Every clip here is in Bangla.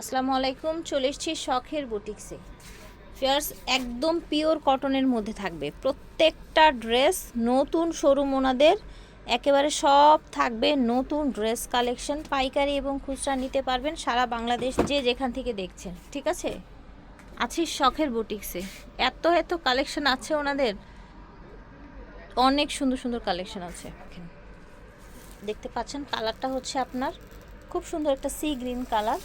আসসালামু আলাইকুম, চলে এসেছি শখের বুটিক্সে। ফিয়ার্স একদম পিওর কটনের মধ্যে থাকবে। প্রত্যেকটা ড্রেস নতুন শোরুম ওনাদের, একেবারে সব থাকবে নতুন ড্রেস কালেকশন পাইকারি এবং খুচরা নিতে পারবেন সারা বাংলাদেশ যে যেখান থেকে দেখছেন, ঠিক আছে? আছি শখের বুটিক্সে। এত এত কালেকশন আছে ওনাদের। অনেক সুন্দর সুন্দর কালেকশন আছে। দেখতে পাচ্ছেন কালারটা হচ্ছে আপনার খুব সুন্দর একটা সি গ্রিন কালার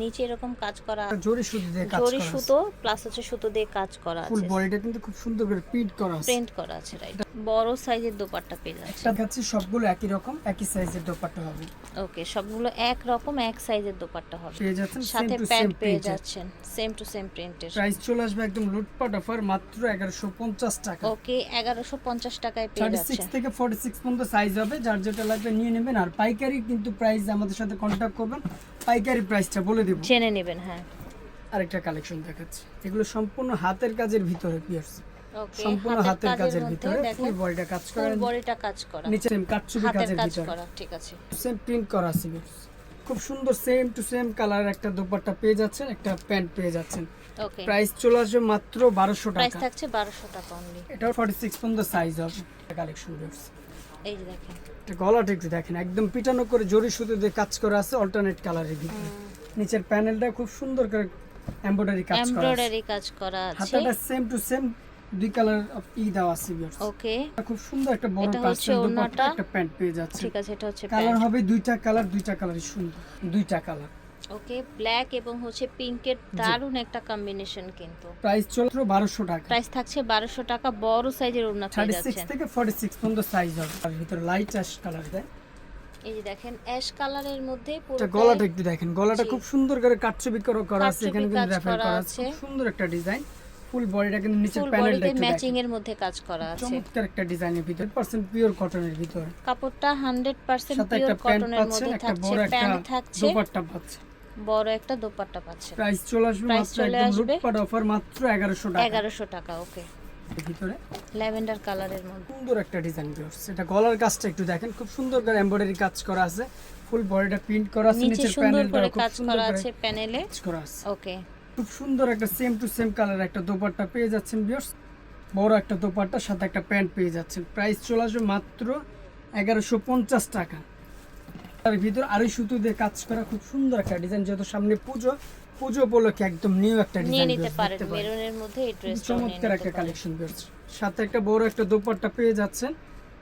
নিচে এরকম কাজ করা জরি সুতো দিয়ে কাজ জরি সুতো প্লাস হচ্ছে সুতো দিয়ে কাজ করা আছে। ফুল বডিটা কিন্তু খুব সুন্দর করে প্রিন্ট করা আছে। প্রিন্ট করা আছে রাইট বড় সাইজের দোপাট্টা পেয়ে যাচ্ছে। এটা দেখাচ্ছি সবগুলো একই রকম একই সাইজের দোপাট্টা হবে। ওকে সবগুলো এক রকম এক সাইজের দোপাট্টা হবে। পেয়ে যাচ্ছেন সাথে প্যান্ট পেয়ে যাচ্ছেন সেম টু সেম প্রিন্টের প্রাইস চলে আসবে একদম লুটপাট অফার মাত্র এগারোশো পঞ্চাশ টাকা। ওকে এগারোশো পঞ্চাশ টাকায় পেয়ে থার্টি যাচ্ছে সিক্স থেকে ফর্টি সিক্স পর্যন্ত সাইজ হবে যার যেটা লাগবে নিয়ে নেবেন। আর পাইকারি কিন্তু প্রাইস আমাদের সাথে কন্ট্যাক্ট করবেন। পাইকারি প্রাইসটা বলে দেবো। জেনে নেবেন হ্যাঁ। আরেকটা কালেকশন দেখাচ্ছি। এগুলো সম্পূর্ণ হাতের কাজের ভিতরে পিয়ার্স সম্পূর্ণ হাতের কাজের ভিতরে ফুল বডিটা কাজ করা। ফুল বডিটা কাজ করা। নিচে সেম কাটছুবি কাজের কাজ ভিতরে। করা ঠিক আছে। সেম প্রিন্ট করা আছে। খুব সুন্দর সেম টু সেম কালার একটা দোপাট্টা পেয়ে যাচ্ছেন একটা প্যান্ট পেয়ে যাচ্ছেন। ওকে। প্রাইস চলে আসবে মাত্র বারোশো প্রাইস টাকা। থাকছে বারোশো টাকা অনলি এটাও ফর্টি সিক্স পর্যন্ত সাইজ হবে। কালেকশন এই যে দেখেন। গলাটা একটু দেখেন একদম পিটানো করে জরি সুতো দিয়ে কাজ করা আছে অল্টারনেট কালারের ভিতরে। নিচের প্যানেলটা খুব সুন্দর করে এমব্রয়ডারি কাজ করা এমব্রয়ডারি কাজ করা আছে। হাতাটা সেম টু সেম দুই কালার অফ ই দেওয়া আছে viewers। ওকে খুব সুন্দর একটা বড় টার্সেল দোপাট্টা। একটা প্যান্ট পেয়ে যাচ্ছে। ঠিক আছে এটা হচ্ছে কালার হবে দুইটা কালার দুইটা কালারই সুন্দর। দুইটা কালার ওকে ব্ল্যাক এবং হচ্ছে পিঙ্কের দারুণ একটা কম্বিনেশন কিন্তু। প্রাইস চলছে বারোশো টাকা। প্রাইস থাকছে বারোশো টাকা বড় সাইজের ওড়না পেয়ে থার্টি সিক্স যাচ্ছেন। থেকে ফর্টি সিক্স পর্যন্ত সাইজ হবে। তার ভিতরে লাইট অ্যাশ কালার দেয়। এই যে দেখেন অ্যাশ কালারের মধ্যে পুরোটাই গলাটা একটু দেখেন। গলাটা খুব সুন্দর করে কাটছবি করে করা আছে। এখানে কিন্তু র্যাফেল করা আছে। খুব সুন্দর একটা ডিজাইন ফুল বডিটা কিন্তু নিচের ফুল প্যানেলটা একটু ম্যাচিং এর মধ্যে কাজ করা আছে। চমৎকার একটা ডিজাইনের ভিতরে। পার্সেন্ট পিওর কটনের ভিতরে। কাপড়টা হান্ড্রেড পার্সেন্ট সাথে পিওর একটা কটনের মধ্যে থাকছে প্যান্ট থাকছে। দোপাট্টা পাচ্ছে বড় একটা দোপাট্টা পাচ্ছে। প্রাইস চলে আসবে মাত্র চলে আসবে। অফার মাত্র এগারোশো টাকা। এগারোশো টাকা ওকে। ভিতরে? ল্যাভেন্ডার কালারের মধ্যে। সুন্দর একটা ডিজাইন ভিউয়ার্স এটা গলার কাজটা একটু দেখেন খুব সুন্দর করে এমব্রয়ডারি কাজ করা আছে। ফুল বডিটা প্রিন্ট করা আছে নিচে নিচের প্যানেলটা করে খুব কাজ সুন্দর করা আছে প্যানেলে কাজ করা আছে। ওকে। খুব সুন্দর একটা সেম টু সেম কালার একটা দোপাট্টা পেয়ে যাচ্ছেন ভিউয়ার্স বড় একটা দোপাট্টার সাথে একটা প্যান্ট পেয়ে যাচ্ছেন। প্রাইস চলে আসবে মাত্র এগারোশো পঞ্চাশ টাকা। তার ভিতর আড়াই সুতো দিয়ে কাজ করা খুব সুন্দর একটা ডিজাইন যেহেতু সামনে পুজো পুজো উপলক্ষে একদম নিউ একটা নিয়ে ডিজাইন নিতে পারেন মেরুনের মধ্যে এই ড্রেসটা চমৎকার একটা কালেকশন বেরোচ্ছে। সাথে একটা বড় একটা দোপাট্টা পেয়ে যাচ্ছেন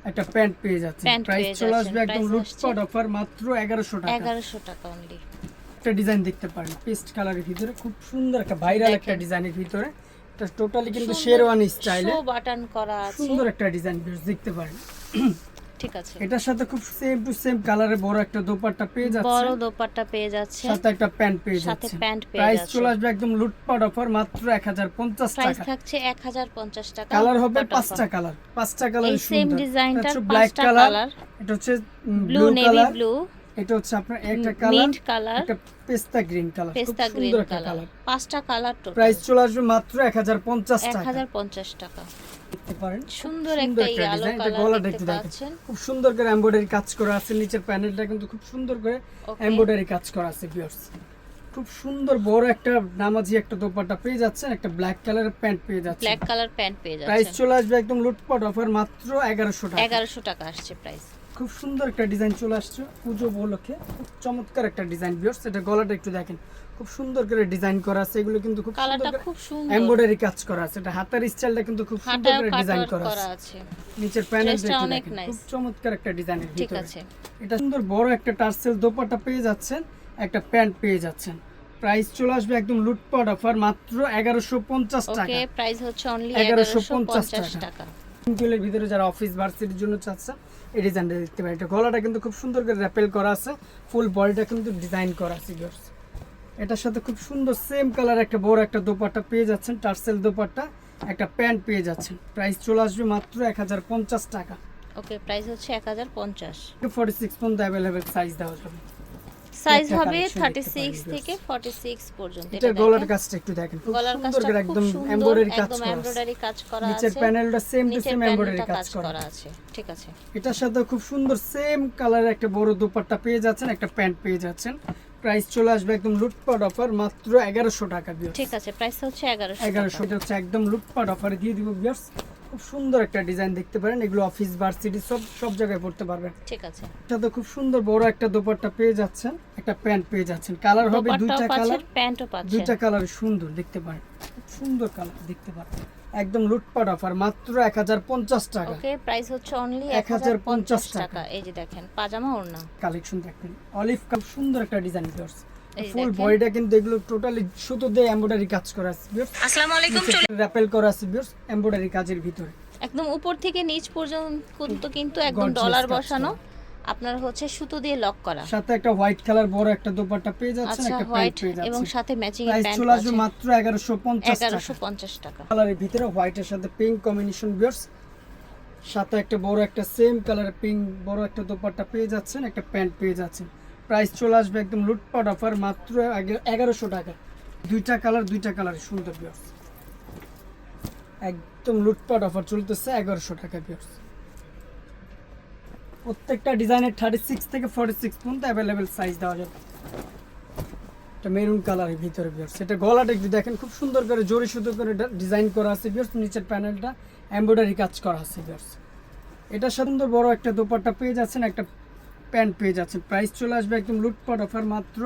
একটা প্যান্ট পেয়ে যাচ্ছেন। প্রাইস চলে আসবে একদম লুটপাট অফার মাত্র এগারোশো টাকা। এগারোশো টাকা অনলি একটা ডিজাইন দেখতে পারেন পেস্ট কালারের ভিতরে খুব সুন্দর একটা ভাইরাল একটা। ডিজাইনের ভিতরে। এটা টোটালি কিন্তু শেরওয়ানি স্টাইলে শো বাটন করা আছে। সুন্দর একটা ডিজাইন দেখতে পারেন। ঠিক আছে। এটার সাথে খুব সেম টু সেম কালারে বড় একটা দোপাট্টা পেয়ে যাচ্ছে। বড় দোপাট্টা পেয়ে যাচ্ছে। সাথে একটা প্যান্ট পেয়ে যাচ্ছে। সাথে প্যান্ট পেয়ে যাচ্ছে। প্রাইস চলে আসবে একদম লুটপাট অফার মাত্র এক হাজার পঞ্চাশ প্রাইস থাকছে এক হাজার পঞ্চাশ টাকা। কালার হবে পাঁচটা কালার। পাঁচটা কালার এই সেম ডিজাইনটার ব্ল্যাক পাঁচটা কালার। এটা হচ্ছে ব্লু নেভি ব্লু এটা হচ্ছে আপনার একটা কালার মিন্ট কালার একটা পেস্তা গ্রিন কালার পেস্তা গ্রিন কালার পাঁচটা কালার টোটাল প্রাইস চলে আসবে মাত্র এক হাজার পঞ্চাশ এক টাকা হাজার পঞ্চাশ টাকা। দেখতে পারেন। সুন্দর একটা ইয়েলো কালার গলাটা দেখতে পাচ্ছেন। খুব সুন্দর করে এমব্রয়ডারি কাজ করা আছে। নিচের প্যানেলটা কিন্তু খুব সুন্দর করে এমব্রয়ডারি কাজ করা আছে ভিউয়ার্স খুব সুন্দর বড় একটা নামাজি একটা দোপাট্টা পেয়ে যাচ্ছেন। একটা ব্ল্যাক কালারের প্যান্ট পেয়ে যাচ্ছে ব্ল্যাক কালার প্যান্ট পেয়ে প্রাইস চলে আসবে একদম লুটপাট অফার মাত্র এগারোশো টাকা। এগারোশো টাকা আসছে প্রাইস খুব সুন্দর একটা ডিজাইন চলে আসছে পুজো উপলক্ষে। খুব চমৎকার একটা ডিজাইন ভিউয়ার্স এটা গলাটা একটু দেখেন। খুব সুন্দর করে ডিজাইন করা আছে এগুলো কিন্তু খুব কালারটা খুব সুন্দর। এমব্রয়ডারি কাজ করা আছে এটা হাতার স্টাইলটা কিন্তু খুব সুন্দর করে ডিজাইন করা আছে। নিচের প্যানেলটা Dressটা অনেক nice। খুব চমৎকার একটা ডিজাইনের ঠিক ভিতরে। আছে। এটা সুন্দর বড় একটা টার্সেল দোপাট্টা পেয়ে যাচ্ছেন একটা প্যান্ট পেয়ে যাচ্ছেন। প্রাইস চলে আসবে একদম লুটপাট অফার মাত্র এগারোশো পঞ্চাশ টাকা। ওকে প্রাইস হচ্ছে অনলি 1150 এগারোশো পঞ্চাশ টাকা। সিম্পলের ভিতরে যারা অফিস ভার্সিটির জন্য চাচ্ছেন এই ডিজাইনটা দেখতে পারেন। এটা গলাটা কিন্তু খুব সুন্দর করে র্যাপেল করা আছে ফুল বডিটা কিন্তু ডিজাইন করা আছে। এটার সাথে খুব সুন্দর সেম কালার একটা বড় একটা দোপাট্টা পেয়ে যাচ্ছেন টার্সেল দোপাট্টা একটা প্যান্ট পেয়ে যাচ্ছেন। প্রাইস চলে আসবে মাত্র এক হাজার পঞ্চাশ টাকা। ওকে প্রাইস হচ্ছে এক হাজার পঞ্চাশ। ফর্টি সিক্স পর্যন্ত অ্যাভেলেবেল সাইজ দেওয়া যাবে। সাইজ হবে collection থার্টি দেখতে সিক্স পারেন, থেকে ফর্টি সিক্স পর্যন্ত এটা গলার। কাজটা একটু দেখেন। গলার কাজটা একদম এমব্রয়ডারি কাজ করা আছে। এমব্রয়ডারি কাজ করা নিচের আছে। প্যানেলটা সেম টু সেম এমব্রয়ডারি কাজ করা আছে। ঠিক আছে। এটার সাথে খুব সুন্দর সেম কালারের একটা বড় দোপাট্টা পেয়ে যাচ্ছেন একটা প্যান্ট পেয়ে যাচ্ছেন। প্রাইস চলে আসবে একদম লুটপাট অফার মাত্র এগারোশো টাকা ভিউয়ার্স ঠিক আছে প্রাইস হচ্ছে এগারোশো এগারোশো এটা হচ্ছে একদম লুটপাট অফারে দিয়ে দিব ভিউয়ার্স খুব সুন্দর একটা ডিজাইন দেখতে পারেন এগুলো অফিস ভার্সিটি সব সব জায়গায় পড়তে পারবেন। ঠিক আছে। সাথে খুব সুন্দর বড় একটা দোপাট্টা পেয়ে যাচ্ছেন একটা প্যান্ট পেয়ে যাচ্ছেন। কালার হবে দুইটা কালার প্যান্টও পাচ্ছেন। দুইটা কালার সুন্দর দেখতে পারেন খুব সুন্দর কালার দেখতে পারেন। একদম লুটপাট অফার মাত্র এক হাজার পঞ্চাশ টাকা। ওকে প্রাইস হচ্ছে অনলি 1050 এক হাজার পঞ্চাশ টাকা। এই যে দেখেন পাজামা ওড়না। কালেকশন দেখবেন অলিভ কাপ সুন্দর একটা ডিজাইন ভিউয়ার্স ফুল দেখেন। বডিটা কিন্তু এগুলো টোটালি সুতো দিয়ে এমব্রয়ডারি কাজ করা আছে ভিউয়ার্স আসসালামু আলাইকুম চলে র্যাপেল করা আছে ভিউয়ার্স এমব্রয়ডারি কাজের ভিতরে। একদম উপর থেকে নিচ পর্যন্ত কিন্তু কিন্তু একদম ডলার বসানো। আপনার হচ্ছে সুতো দিয়ে লক করা। সাথে একটা হোয়াইট কালার বড় একটা দোপাট্টা পেয়ে যাচ্ছেন আচ্ছা একটা প্যান্ট পেয়ে এবং যাচ্ছেন সাথে ম্যাচিং প্রাইস প্যান্ট চলে আসবে মাত্র এগারোশো পঞ্চাশ টাকা। এগারোশো পঞ্চাশ টাকা। কালারের ভিতরে হোয়াইটের সাথে পিঙ্ক কম্বিনেশন বিয়ার্স সাথে একটা বড় একটা সেম কালারের পিঙ্ক বড় একটা দোপাট্টা পেয়ে যাচ্ছেন একটা প্যান্ট পেয়ে যাচ্ছেন। প্রাইস চলে আসবে একদম লুটপাট অফার মাত্র এগারোশো টাকা। দুইটা কালার দুইটা কালার সুন্দর বিয়ার্স একদম লুটপাট অফার চলতেছে এগারোশো টাকা বিয়ার্স প্রত্যেকটা ডিজাইনের থার্টি সিক্স থেকে ফর্টি সিক্স পর্যন্ত অ্যাভেলেবেল সাইজ দেওয়া যাবে। একটা মেরুন কালারের ভিতরে বিয়ার্স সেটা গলাটা একটু দেখেন খুব সুন্দর করে জরি সুতো করে ডিজাইন করা আছে বিয়ার্স নিচের প্যানেলটা এমব্রয়ডারি কাজ করা আছে বিয়ার্স এটা সুন্দর বড় একটা দোপাট্টা পেয়ে যাচ্ছেন একটা প্যান্ট পেয়ে যাচ্ছেন। প্রাইস চলে আসবে একদম লুটপাট অফার মাত্র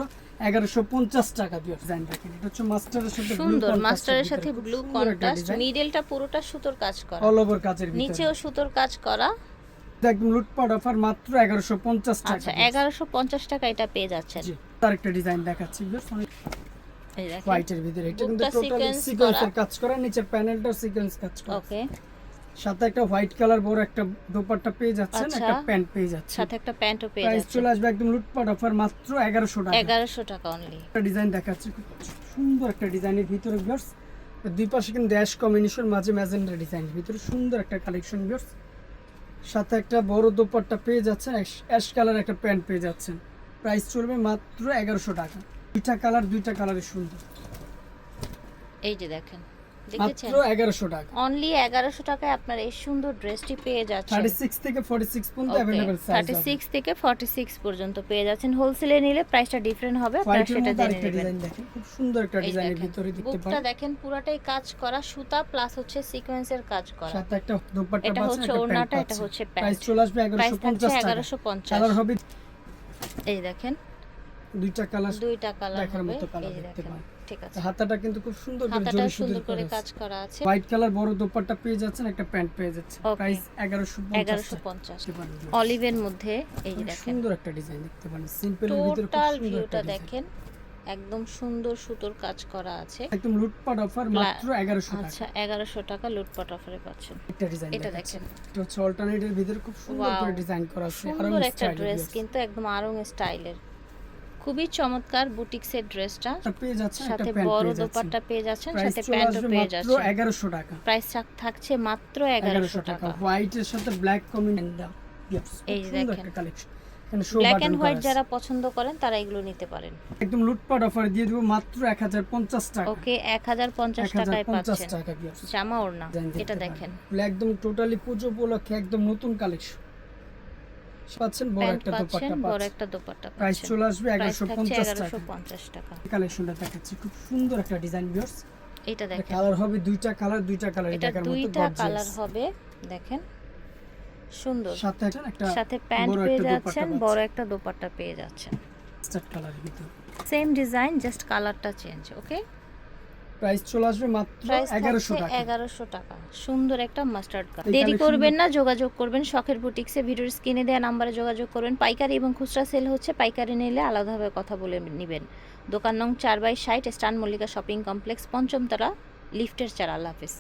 এগারোশো পঞ্চাশ টাকা বিয়ার্স ডিজাইন দেখেন। এটা হচ্ছে মাস্টারের সাথে সুন্দর মাস্টারের সাথে ব্লু কন্ট্রাস্ট মিডলটা পুরোটা সুতোর কাজ করা। অল ওভার কাজের ভিতরে। নিচেও সুতোর কাজ করা। এটা একদম লুটপাট অফার মাত্র এগারোশো পঞ্চাশ টাকা আচ্ছা এগারোশো পঞ্চাশ টাকা এটা পেয়ে যাচ্ছেন। তার একটা ডিজাইন দেখাচ্ছি হোয়াইটের ভিতরে। এটা কিন্তু সিকোয়েন্সের কাজ করা নিচের প্যানেলটাও সিকোয়েন্স কাজ করা। ওকে। সাথে একটা হোয়াইট কালার বড় একটা দোপাট্টা পেয়ে যাচ্ছেন আচ্ছা। একটা প্যান্ট পেয়ে যাচ্ছেন। সাথে একটা প্যান্টও পেয়ে প্রাইস চলে আসবে একদম লুটপাট অফার মাত্র এগারোশো টাকা। এগারোশো টাকা অনলি একটা ডিজাইন দেখাচ্ছি খুব সুন্দর একটা ডিজাইনের ভিতরে ভিউয়ার্স। দুই পাশে কিন্তু ড্যাশ কম্বিনেশন মাঝে ম্যাজেন্ডার ডিজাইন ভিতরে সুন্দর একটা কালেকশন ভিউয়ার্স। সাথে একটা বড় দোপাট্টা পেয়ে যাচ্ছেন অ্যাশ কালার একটা প্যান্ট পেয়ে যাচ্ছেন। প্রাইস চলবে মাত্র এগারোশো টাকা। দুইটা কালার, দুইটা কালারের সুন্দর। এই যে দেখেন। দেখেছেন? মাত্র এগারোশো টাকা। অনলি এগারোশো টাকায় আপনার এই সুন্দর ড্রেসটি পেয়ে যাচ্ছেন। থার্টি সিক্স থেকে ফর্টি সিক্স পর্যন্ত অ্যাভেলেবেল সাইজ থার্টি সিক্স থেকে ফর্টি সিক্স পর্যন্ত পেয়ে যাচ্ছেন। হোলসেলে নিলে প্রাইসটা ডিফারেন্ট হবে আপনারা সেটা জেনে নেবেন। দেখেন। খুব সুন্দর একটা ডিজাইনের ভিতরে দেখতে বুকটা দেখেন পুরাটাই কাজ করা সুতা প্লাস হচ্ছে সিকোয়েন্সের কাজ করা। সাথে একটা দোপাট্টা এটা হচ্ছে ওড়নাটা এটা পাচ্ছেন হচ্ছে প্রাইস প্যান্ট। চলে আসবে প্রাইস এগারোশো থাকছে পঞ্চাশ টাকা। এগারোশো পঞ্চাশ। কালার হবে এই দেখেন। দুইটা কালার দুইটা কালার দেখার মতো যে দেখতে পারেন। ঠিক আছে। হাতাটা কিন্তু খুব সুন্দর করে সুন্দর করে কাজ করা আছে। হোয়াইট কালার বড় দোপাট্টা পেয়ে যাচ্ছেন একটা প্যান্ট পেয়ে যাচ্ছে প্রাইস এগারোশো এগারোশো পঞ্চাশ। পঞ্চাশ অলিভের মধ্যে এই দেখেন। সুন্দর একটা ডিজাইন দেখতে পারেন সিম্পল এর ভিতরে টোটাল ভিউটা দেখেন। একদম সুন্দর সুতোর কাজ করা আছে। একদম লুটপাট অফার মাত্র এগারোশো টাকা। আচ্ছা এগারোশো টাকা লুটপাট অফারে পাচ্ছেন। একটা ডিজাইন এটা দেখেন। এটা হচ্ছে অল্টারনেটের ভিতরে খুব সুন্দর করে ডিজাইন করা আছে। একটা ড্রেস কিন্তু একদম আরং স্টাইলের খুবই চমৎকার বুটিক্সের ড্রেসটা। সাথে বড় দোপাট্টা পেয়ে যাচ্ছেন সাথে প্যান্টও পেয়ে মাত্র যাচ্ছেন। এগারোশো টাকা। প্রাইস থাকছে মাত্র এগারোশো এগারোশো টাকা। টাকা। হোয়াইটের সাথে ব্ল্যাক কম্বিনেশন দাও এই দেখেন। কালেকশন ব্ল্যাক এন্ড হোয়াইট যারা পছন্দ করেন তারা এগুলো নিতে পারেন। একদম লুটপাট অফার দিয়ে দেবো মাত্র এক হাজার পঞ্চাশ টাকা। ওকে এক হাজার পঞ্চাশ এক হাজার টাকায় পাচ্ছেন। টাকা জামা ওড়না এটা দেখেন। একদম টোটালি পুজো উপলক্ষে একদম নতুন কালেকশন পাচ্ছেন বড় একটা দোপাট্টা বড় একটা দোপাট্টা প্রাইস চলে আসবে প্রাইস এগারোশো থাকছে পঞ্চাশ এগারোশো টাকা। কালেকশনটা দেখাচ্ছি খুব সুন্দর একটা ডিজাইন ভিউয়ার্স। এটা দেখেন। কালার হবে দুইটা কালার দুইটা কালার এটা দুইটা কালার হবে দেখেন। সুন্দর। সাথে একটা সাথে প্যান্ট পেয়ে যাচ্ছেন বড় একটা দোপাট্টা পেয়ে যাচ্ছেন। সেম ডিজাইন জাস্ট কালারটা চেঞ্জ ওকে প্রাইস চলে আসবে মাত্র প্রাইস এগারোশো থাকছে টাকা। 1100 টাকা। সুন্দর একটা মাস্টার্ড কালার দেরি করবেন না যোগাযোগ করবেন শখের বুটিক্সে ভিডিওর স্ক্রিনে দেয়া নাম্বারে যোগাযোগ করবেন। পাইকারি এবং খুচরা সেল হচ্ছে পাইকারি নিলে আলাদাভাবে কথা বলে নেবেন। দোকান নং চার বাই ষাট স্টান মল্লিকা শপিং কমপ্লেক্স পঞ্চমতলা লিফটের চার আল্লাহ হাফিজ।